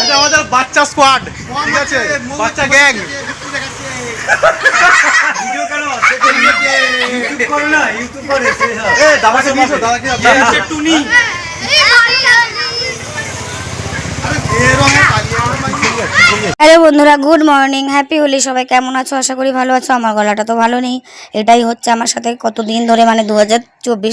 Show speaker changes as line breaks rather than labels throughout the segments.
এটা আমাদের বাচ্চা স্কোয়াড ঠিক আছে? বাচ্চা গ্যাং
ভিডিও করো ইউটিউব করো না ইউটিউব করে
দাদাকে
সে টুনি
বন্ধুরা গুড মর্নিং হ্যাপি হোলি সবাই। কেমন আছো? আশা করি ভালো আছো। আমার গলাটা তো ভালো নেই। এটাই হচ্ছে আমার সাথে কতদিন ধরে মানে দু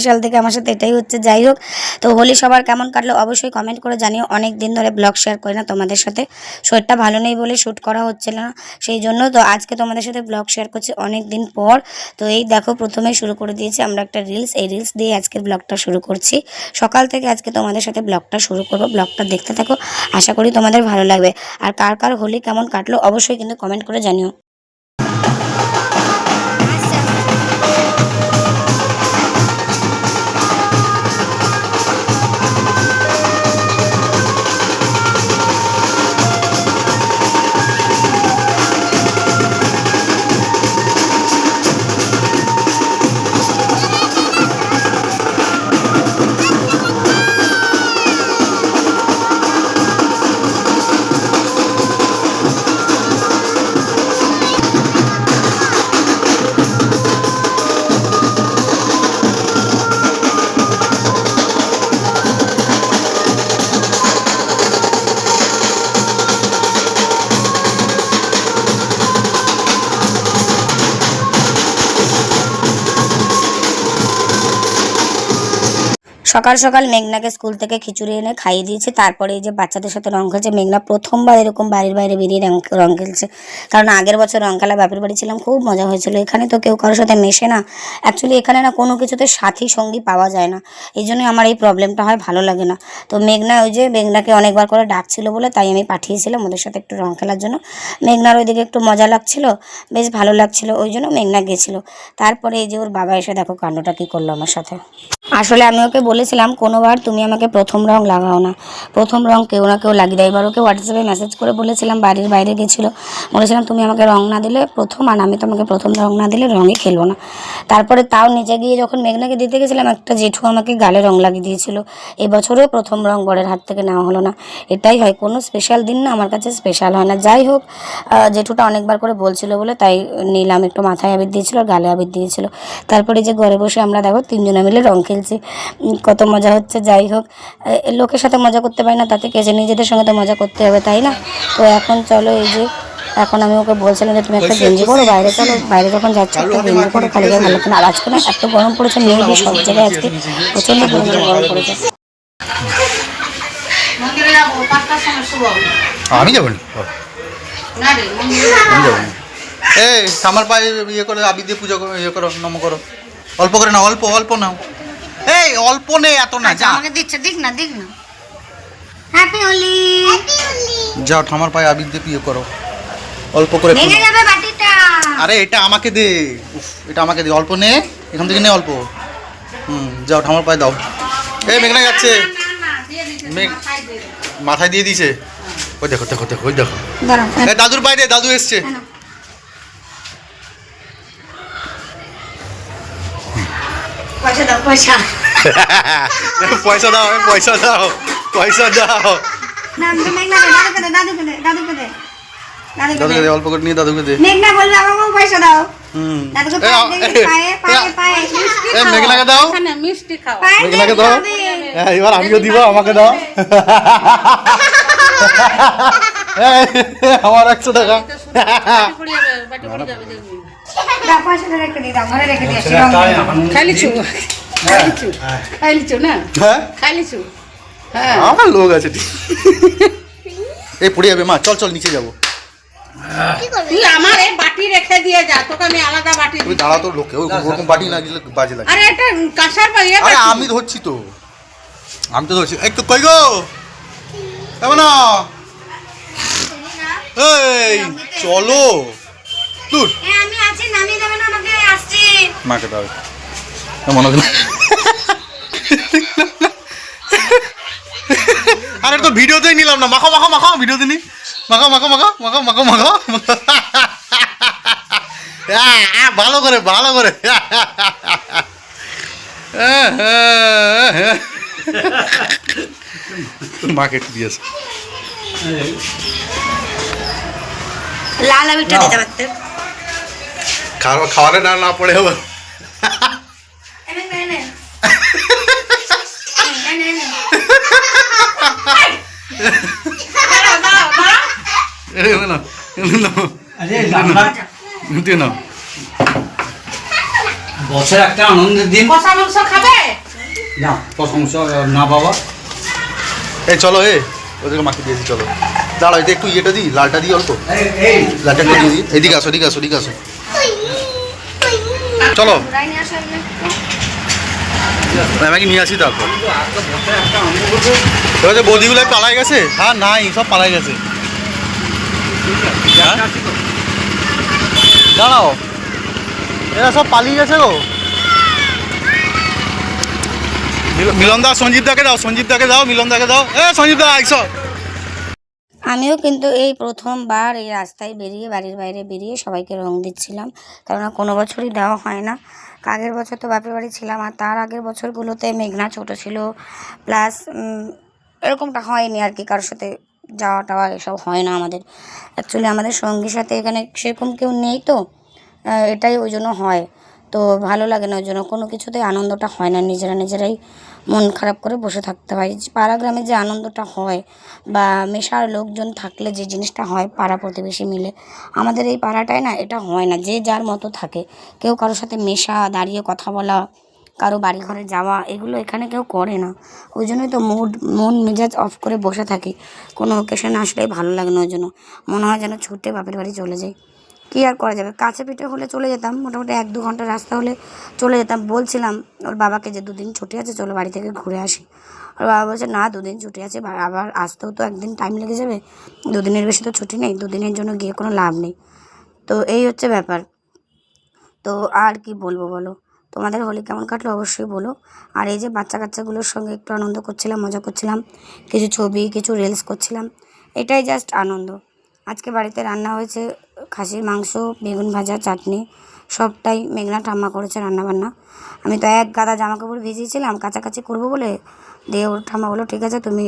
সাল থেকে আমার সাথে এটাই হচ্ছে। যাই হোক, তো হোলি সবার কেমন কাটলো অবশ্যই কমেন্ট করে জানিও। অনেক দিন ধরে ব্লগ শেয়ার করি না তোমাদের সাথে। শরীরটা ভালো নেই বলে শ্যুট করা হচ্ছিল না। সেই জন্য তো আজকে তোমাদের সাথে ব্লগ শেয়ার করছি অনেক দিন পর। তো এই দেখো, প্রথমে শুরু করে দিয়েছি আমরা একটা রিলস এই রিলস দিয়ে আজকের ব্লগটা শুরু করছি। সকাল থেকে আজকে তোমাদের সাথে ব্লগটা শুরু করব। ব্লগটা দেখতে থাকো। আশা করি তোমাদের ভালো লাগবে। আর কার কার হোলি কেমন কাটলো অবশ্যই কিন্তু কমেন্ট করে জানিও। সকাল সকাল মেঘনাকে স্কুল থেকে খিচুড়ি এনে খাইয়ে দিয়েছে। তারপরে এই যে বাচ্চাদের সাথে রং খেলছে, মেঘনা প্রথমবার এরকম বাড়ির বাইরে বেরিয়ে রং রং খেলছে। কারণ আগের বছর রং খেলা বাপের বাড়ি ছিলাম, খুব মজা হয়েছিল। এখানে তো কেউ কারোর সাথে মেশে না। অ্যাকচুয়ালি এখানে না কোনো কিছুতে সাথী সঙ্গী পাওয়া যায় না। এই জন্যই আমার এই প্রবলেমটা হয়, ভালো লাগে না। তো মেঘনা ওই যে, মেঘনাকে অনেকবার করে ডাকছিল বলে তাই আমি পাঠিয়েছিলাম ওদের সাথে একটু রং খেলার জন্য। মেঘনার ওইদিকে একটু মজা লাগছিল, বেশ ভালো লাগছিল, ওই জন্য মেঘনা গেছিল। তারপরে এই যে ওর বাবা এসে দেখো কাণ্ডটা কী করল আমার সাথে। আসলে আমি ওকে বলেছিলাম, কোনোবার তুমি আমাকে প্রথম রং লাগাও না। প্রথম রং কেউ না কেউ লাগিয়ে দেয়। এবার ওকে হোয়াটসঅ্যাপে মেসেজ করে বলেছিলাম, বাড়ির বাইরে গেছিল। বলেছিলাম, তুমি আমাকে রং না দিলে প্রথম আর আমি তোমাকে প্রথম রং না দিলে রঙই খেলব না। তারপরে তাও নিচে গিয়ে যখন মেঘনাকে দিতে গেছিলাম, একটা জেঠু আমাকে গালে রং লাগিয়ে দিয়েছিল। এবছরও প্রথম রং বরের হাত থেকে নেওয়া হলো না। এটাই হয়, কোনো স্পেশাল দিন না, আমার কাছে স্পেশাল হয় না। যাই হোক জেঠুটা অনেকবার করে বলছিল বলে তাই নিলাম, একটু মাথায় আবির দিয়েছিল আর গালে আবির দিয়েছিল। তারপরে যে ঘরে বসে আমরা দেখো, তিনজনে মিলে রং খেলছি। উম, কত মজা হচ্ছে যাই হোক। লোকের সাথে মজা করতে পারি না তাতে কেছে নিজেদের সঙ্গে তো মজা করতে হবে তাই না? তো এখন চলো এই যে এখন আমি ওকে বলছিলাম যে তুমি একটা গেঞ্জি করো বাইরে চলো বাইরে যখন যাচ্ছ একটা গেঞ্জি করো খালি গায়ে ভালো না আর আজকে না এত গরম পড়েছে মেয়েদের সব জায়গায় আজকে প্রচণ্ড পরিমাণে গরম পড়েছে
মন্দিরে যাব পাঁচটার সময় শুভ
আমি যাব না? আমি যাব এই আমার পায়ে ইয়ে করে আবি দিয়ে পুজো করো ইয়ে করো নম করো। অল্প করে নাও অল্প অল্প নাও। এই অল্প নেই এত না যা।
আমাকে দিচ্ছে দিক না দিক না। হ্যাপি হোলি
যাও ঠামার পায়ে আবির দিয়ে ইয়ে করো। অল্প করে
ভেঙে যাবে বাটিটা।
আরে এটা আমাকে দে। এটা আমাকে দে। অল্প নে এখান থেকে নে অল্প। হুম যাও ঠামার পায়ে দাও। এই মেঘনা যাচ্ছে। মেঘ মাথায় দিয়ে দিছে ওই দেখো দেখো দেখো ওই দেখো। দাদুর বাইরে দাদু এসছে।
পয়সা। দাও পয়সা
পয়সা দাও পয়সা দাও। পয়সা দাও
দাদুকে দে।
অল্প করে নিয়ে দাদুকে দে।
মেঘনা বলবে আমাকেও পয়সা দাও।
হুম।
দাদুকে পায়ে পায়ে পায়ে
মেঘনাকে দাও।
মিষ্টি খাও।
মেঘনাকে দাও। হ্যাঁ এবার আমিও দিব আমাকে দাও। এই, আমার একশো টাকা।
পড়ে যাবে বাটি পড়ে যাবে
দাও, পয়সাটা রেখে দিই দাও ঘরে রেখে দিয়ে আসি,
খাইলিছু খাইলিছু না?
হ্যাঁ?
হ্যাঁ।
আমার লোক আছে এই পড়ে যাবে মা চল চল নিচে যাব।
তুই আমার এই বাটি রেখে দিয়ে যা তোকে আমি আলাদা বাটি
তুই দাঁড়া তো লোকে ওরকম বাটি না দিলে বাজে লাগে।
আরে এটা কাঁসার
আরে আমি ধরছি তো। আমি তো ধরছি। এই তো কই গো? কেমন এই চলো। তুই
আমি আছি নামিয়ে দেবে না আমাকে আসছি।
মাকে দাও। মনে আরে তো ভিডিওতেই নিলাম না। মাখো মাখো মাখো ভিডিওতে নি। মাখো মাখো মাখো মাখো মাখো মাখো। ভালো করে ভালো করে। মাকে একটু দিয়েছে
লাল আবিরটা দিতে পারতে।
খাওয়া খাওয়ালে না না পড়ে হবে
দাঁড়াও, দাঁড়াও, দাঁড়াও।
এই না না
আরে আমরা
দিয়ে নাও
বছর একটা আনন্দের দিন
খাবে
না প্রশংসা না বাবা
এই চলো এ ওদেরকে মাকে দিয়েছি চলো দাঁড়াও এতে একটু ইয়েটা দিই লালটা দিই অল্প লালটা একটু দিই এদিকে আসো এদিকে আসো এদিকে আসো চলো আমাকে নিয়ে আসি তারপর এবার যে পালাই গেছে? হ্যাঁ নাই সব পালাই গেছে। হ্যাঁ? দাঁড়াও। এরা সব পালিয়ে গেছে গো। মিল- মিলন দা সঞ্জীব দাকে দাও সঞ্জীব দাকে দাও মিলন দাকে দাও। এ সঞ্জীব দা আইসো।
আমিও কিন্তু এই প্রথমবার এই রাস্তায় বেরিয়ে বাড়ির বাইরে বেরিয়ে সবাইকে রং দিচ্ছিলাম। কেননা কোনো বছরই দেওয়া হয় না। আগের বছর তো বাপের বাড়ি ছিলাম আর তার আগের বছরগুলোতে মেঘনা ছোট ছিল। প্লাস এরকমটা হয়নি আর কি কারোর সাথে যাওয়া টাওয়া এসব হয় না আমাদের। অ্যাকচুয়ালি আমাদের সঙ্গীর সাথে এখানে সেরকম কেউ নেই তো। এটাই ওই জন্য হয়। তো ভালো লাগে না, ওই জন্য কোনো কিছুতেই আনন্দটা হয় না। নিজেরা নিজেরাই মন খারাপ করে বসে থাকতে হয়। পাড়া গ্রামে যে আনন্দটা হয় বা মেশার লোকজন থাকলে যে জিনিসটা হয় পাড়া প্রতিবেশী মিলে, আমাদের এই পাড়াটায় না এটা হয় না। যে যার মতো থাকে। কেউ কারোর সাথে মেশা দাঁড়িয়ে কথা বলা, কারও বাড়ি ঘরে যাওয়া, এগুলো এখানে কেউ করে না। ওই জন্যই তো মুড, মন মেজাজ অফ করে বসে থাকি। কোনো ওকেশন আসলেই ভালো লাগে না, ওই জন্য। মনে হয় যেন ছুটে বাপের বাড়ি চলে যাই। কী আর করা যাবে? কাছে পিঠে হলে চলে যেতাম, মোটামুটি এক দু ঘণ্টা রাস্তা হলে চলে যেতাম। বলছিলাম ওর বাবাকে যে দুদিন ছুটি আছে, চলো বাড়ি থেকে ঘুরে আসি। ওর বাবা বলছে, না, দুদিন ছুটি আছে আবার আসতেও তো একদিন টাইম লেগে যাবে। দুদিনের বেশি তো ছুটি নেই, দুদিনের জন্য গিয়ে কোনো লাভ নেই। তো এই হচ্ছে ব্যাপার। তো আর কি বলব বলো? তোমাদের হোলি কেমন কাটলো অবশ্যই বলো। আর এই যে বাচ্চা কাচ্চাগুলোর সঙ্গে একটু আনন্দ করছিলাম, মজা করছিলাম, কিছু ছবি, কিছু রিলস করছিলাম, এটাই জাস্ট আনন্দ। আজকে বাড়িতে রান্না হয়েছে খাসির মাংস, বেগুন ভাজা, চাটনি, সবটাই মেঘনা ঠাম্মা করেছে রান্নাবান্না। আমি তো এক গাদা জামা কাপড় ভিজিয়েছিলাম, কাছাকাছি করব বলে দিয়ে ওর ঠাম্মা বলো ঠিক আছে, তুমি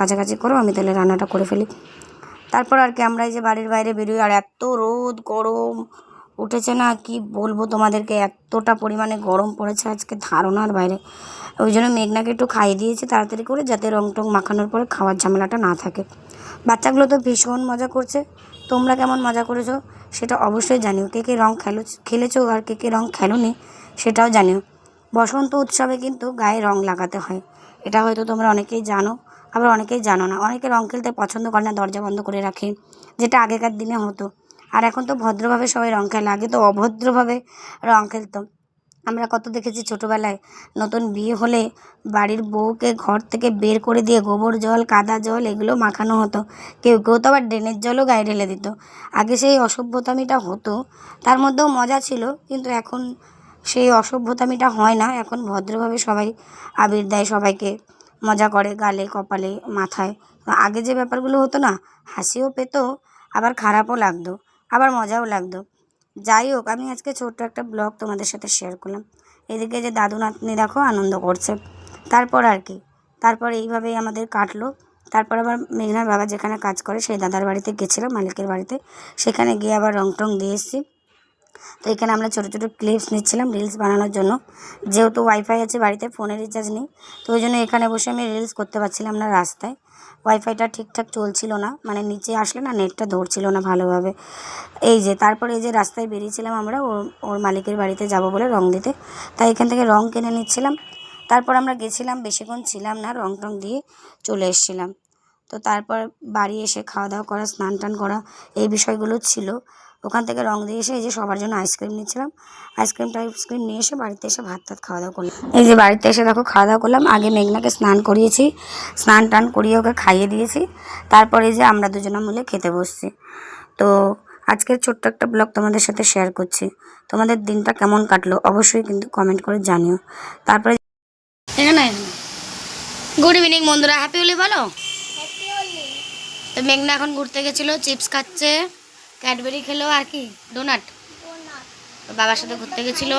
কাছাকাছি করো, আমি তাহলে রান্নাটা করে ফেলি। তারপর আর কি আমরা এই যে বাড়ির বাইরে বেরোই, আর এত রোদ, গরম, উঠেছে না, কি বলব তোমাদেরকে, এতটা পরিমাণে গরম পড়েছে আজকে ধারণার বাইরে। ওই জন্য মেঘনাকে একটু খাইয়ে দিয়েছি তাড়াতাড়ি করে, যাতে রং টং মাখানোর পরে খাওয়ার ঝামেলাটা না থাকে। বাচ্চাগুলো তো ভীষণ মজা করছে। তোমরা কেমন মজা করেছ সেটা অবশ্যই জানিও। কে কে রং খেলো খেলেছো আর কে কে রং খেলোনি সেটাও জানিও। বসন্ত উৎসবে কিন্তু গায়ে রং লাগাতে হয়। এটা হয়তো তোমরা অনেকেই জানো, আবার অনেকেই জানো না। অনেকে রং খেলতে পছন্দ করে না, দরজা বন্ধ করে রাখে, যেটা আগেকার দিনে হতো। আর এখন তো ভদ্রভাবে সবাই রং খেলে। আগে তো অভদ্রভাবে রং খেলতো। আমরা কত দেখেছি ছোটোবেলায়। নতুন বিয়ে হলে বাড়ির বউকে ঘর থেকে বের করে দিয়ে গোবর জল, কাদা জল এগুলো মাখানো হতো। কেউ কেউ তো আবার ড্রেনের জলও গায়ে ঢেলে দিত। আগে সেই অসভ্যতামিটা হতো। তার মধ্যেও মজা ছিল, কিন্তু এখন সেই অসভ্যতামিটা হয় না। এখন ভদ্রভাবে সবাই আবির দেয় সবাইকে। মজা করে গালে, কপালে, মাথায়। আগে যে ব্যাপারগুলো হতো না, হাসিও পেতো, আবার খারাপও লাগতো, আবার মজাও লাগতো। যাই হোক, আমি আজকে ছোট্ট একটা ব্লগ তোমাদের সাথে শেয়ার করলাম। এদিকে যে দাদু নাতনি দেখো, আনন্দ করছে। তারপর আর কি, তারপর এইভাবেই আমাদের কাটলো। তারপর আবার মেঘনার বাবা যেখানে কাজ করে, সেই দাদার বাড়িতে গেছিলাম, মালিকের বাড়িতে। সেখানে গিয়ে আবার রং টং দিয়ে এসেছি। তো এখানে আমরা ছোটো ছোটো ক্লিপস নিচ্ছিলাম রিলস বানানোর জন্য। যেহেতু ওয়াইফাই আছে, বাড়িতে ফোনে রিচার্জ নেই, তো ওই জন্য এখানে বসে আমি রিলস করতে পারছিলাম না রাস্তায়। ওয়াইফাইটা ঠিকঠাক চলছিল না মানে নিচে আসলে না নেটটা ধরছিল না ভালোভাবে। এই যে, তারপরে এই যে রাস্তায় বেরিয়েছিলাম আমরা, ওর ওর মালিকের বাড়িতে যাব বলে রং দিতে। তাই এখান থেকে রং কিনে নিচ্ছিলাম। তারপর আমরা গেছিলাম, বেশিক্ষণ ছিলাম না, রং টং দিয়ে চলে এসেছিলাম। তো তারপর বাড়ি এসে খাওয়া দাওয়া করা, স্নান টান করা, এই বিষয়গুলো ছিল। ওখান থেকে রং দিয়ে এসে এই যে সবার জন্য আইসক্রিম নিচ্ছিলাম। আইসক্রিম টাইসক্রিম নিয়ে এসে বাড়িতে এসে ভাত টাত খাওয়া দাওয়া করলাম। এই যে বাড়িতে এসে দেখো খাওয়া দাওয়া করলাম। আগে মেঘনাকে স্নান করিয়েছি। স্নান টান করিয়ে ওকে খাইয়ে দিয়েছি। তারপরে যে আমরা দুজনে মিলে খেতে বসছি। তো আজকের ছোট্ট একটা ব্লগ তোমাদের সাথে শেয়ার করছি। তোমাদের দিনটা কেমন কাটলো অবশ্যই কিন্তু কমেন্ট করে জানিও। তারপরে এখানে গুড ইভিনিং বন্ধুরা হ্যাপি হোলি বলো? তো মেঘনা এখন ঘুরতে গেছিল চিপস খাচ্ছে। ক্যাডবেরি খেলো আর কি? ডোনাট বাবার সাথে ঘুরতে গেছিল।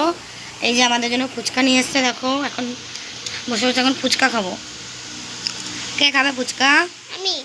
এই যে আমাদের জন্য ফুচকা নিয়ে এসছে দেখো এখন বসে বসে এখন ফুচকা খাব। কে খাবে ফুচকা?
আমি।